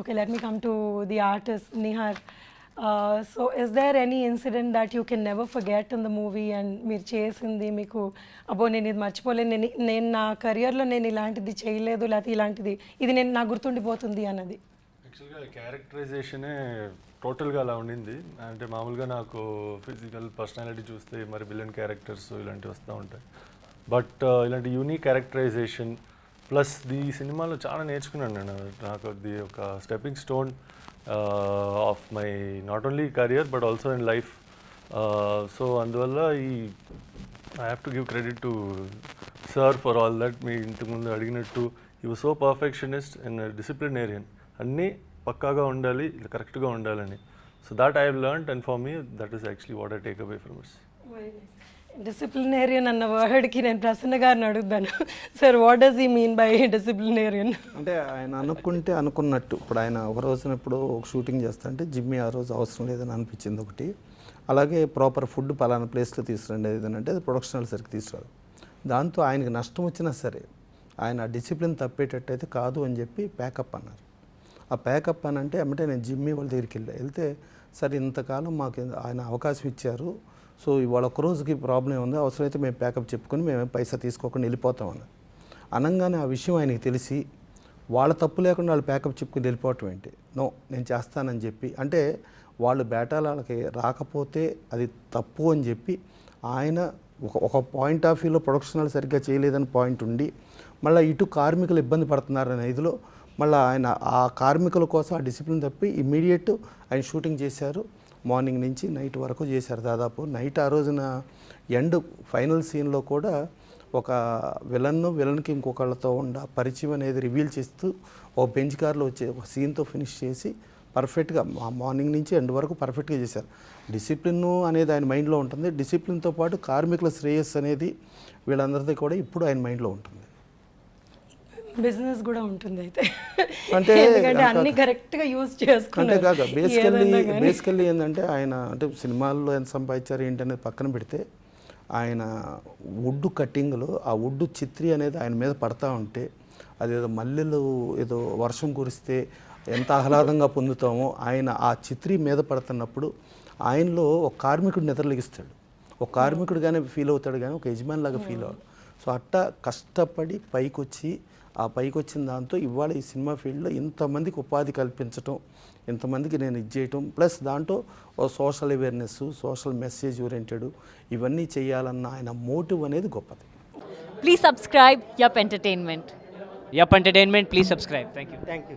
Okay, let me come to the artist, Nihar. Uh, so, is there any incident that you can never forget in the movie and మీరు చేసింది మీకు అబ్బో నేను ఇది మర్చిపోలేను నేను నేను నా కెరియర్లో నేను ఇలాంటిది చేయలేదు లేకపోతే ఇలాంటిది ఇది నేను నాకు గుర్తుండిపోతుంది అన్నది. యాక్చువల్గా క్యారెక్టరైజేషనే టోటల్గా అలా ఉండింది. అంటే మామూలుగా నాకు ఫిజికల్ పర్సనాలిటీ చూస్తే మరి విలన్ క్యారెక్టర్స్ ఇలాంటివి వస్తూ ఉంటాయి. బట్ uh, ఇలాంటి యూనిక్ క్యారెక్టరైజేషన్ ప్లస్ ఈ సినిమాలో చాలా నేర్చుకున్నాను నేను. నాకు ది ఒక stepping stone of my not only career but also in life so అందువల్ల ఈ I have to give credit to sir for all that మీ ఇంతకుముందు అడిగినట్టు you so perfectionist and disciplinarian అన్నీ పక్కాగా ఉండాలి కరెక్ట్గా ఉండాలని. So that I have learn and for me that is actually what I take away from is disciplinarian అన్న వర్డ్కి నేను ప్రసన్న గారిని అడుగుతాను. Sir what does he mean by disciplinarian అంటే ఆయన అనుకుంటే అనుకున్నట్టు. ఇప్పుడు ఆయన ఒక రోజున ఇప్పుడు ఒక షూటింగ్ చేస్తుంటే జిమ్మి ఆ రోజు అవసరం లేదని అనిపించింది ఒకటి. అలాగే ప్రాపర్ ఫుడ్ పలానా ప్లేస్లో తీసుకురండి ఏదంటే అంటే అది ప్రొడక్షనల్ సరికి తీసుకురాదు. దాంతో ఆయనకి నష్టం వచ్చినా సరే ఆయన డిసిప్లిన్ తప్పేటట్టయితే కాదు అని చెప్పి ప్యాకప్ అన్నారు. ఆ ప్యాకప్ అని అంటే ఏమంటే నేను జిమ్మి వాళ్ళ దగ్గరికి వెళ్ళా. వెళ్తే సరే ఇంతకాలం మాకు ఆయన అవకాశం ఇచ్చారు. సో ఇవాళ ఒక రోజుకి ప్రాబ్లం ఉంది అవసరమైతే మేము ప్యాకప్ చెప్పుకొని మేము పైసా తీసుకోకుండా వెళ్ళిపోతామని అనగానే ఆ విషయం ఆయనకి తెలిసి వాళ్ళ తప్పు లేకుండా వాళ్ళు ప్యాకప్ చెప్పుకుని వెళ్ళిపోవటం ఏంటి? నో నేను చేస్తానని చెప్పి అంటే వాళ్ళు బేటాలకి రాకపోతే అది తప్పు అని చెప్పి ఆయన ఒక ఒక పాయింట్ ఆఫ్ వ్యూలో ప్రొడక్షనల్ సరిగ్గా చేయలేదని పాయింట్ ఉండి మళ్ళీ ఇటు కార్మికులు ఇబ్బంది పడుతున్నారనే ఇదిలో మళ్ళీ ఆయన ఆ కార్మికుల కోసం ఆ డిసిప్లిన్ తప్పి ఇమ్మీడియట్ ఆయన షూటింగ్ చేశారు. మార్నింగ్ నుంచి నైట్ వరకు చేశారు. దాదాపు నైట్ ఆ రోజున ఎండ్ ఫైనల్ సీన్లో కూడా ఒక విలన్ను విలన్కి ఇంకొకళ్ళతో ఉండ పరిచయం అనేది రివీల్ చేస్తూ ఓ బెంచ్ కార్లో వచ్చే ఒక సీన్తో ఫినిష్ చేసి పర్ఫెక్ట్గా మా మార్నింగ్ నుంచి ఎండ్ వరకు పర్ఫెక్ట్గా చేశారు. డిసిప్లిన్ అనేది ఆయన మైండ్లో ఉంటుంది. డిసిప్లిన్తో పాటు కార్మికుల శ్రేయస్సు అనేది వీళ్ళందరిది కూడా ఇప్పుడు ఆయన మైండ్లో ఉంటుంది. బిజినెస్ కూడా ఉంటుంది అయితే. అంటే ఎందుకంటే అన్ని కరెక్ట్గా యూజ్ అంటే చేసుకున్నారు కాక బేసికల్లీ కానీ. బేసికల్లీ ఏంటంటే ఆయన అంటే సినిమాల్లో ఎంత సంపాదించారు ఏంటి అనేది పక్కన పెడితే ఆయన వుడ్ కట్టింగ్లో ఆ వుడ్ చిత్రి అనేది ఆయన మీద పడతా ఉంటే అదేదో మల్లెలు ఏదో వర్షం కురిస్తే ఎంత ఆహ్లాదంగా పొందుతామో ఆయన ఆ చిత్రి మీద పడుతున్నప్పుడు ఆయనలో ఒక కార్మికుడు నిద్రలిగిస్తాడు. ఒక కార్మికుడుగానే ఫీల్ అవుతాడు కానీ ఒక యజమాని లాగా ఫీల్ అవ్వడు సో అట్టా కష్టపడి పైకొచ్చి ఆ పైకి వచ్చిన దాంతో ఇవాళ ఈ సినిమా ఫీల్డ్లో ఇంతమందికి ఉపాధి కల్పించటం ఇంతమందికి నేను ఇది చేయటం ప్లస్ దాంట్లో ఓ social awareness social message oriented ఇవన్నీ చేయాలన్న ఆయన మోటివ్ అనేది గొప్పది Please subscribe Yup Entertainment. Yup Entertainment, please subscribe. Thank you. Thank you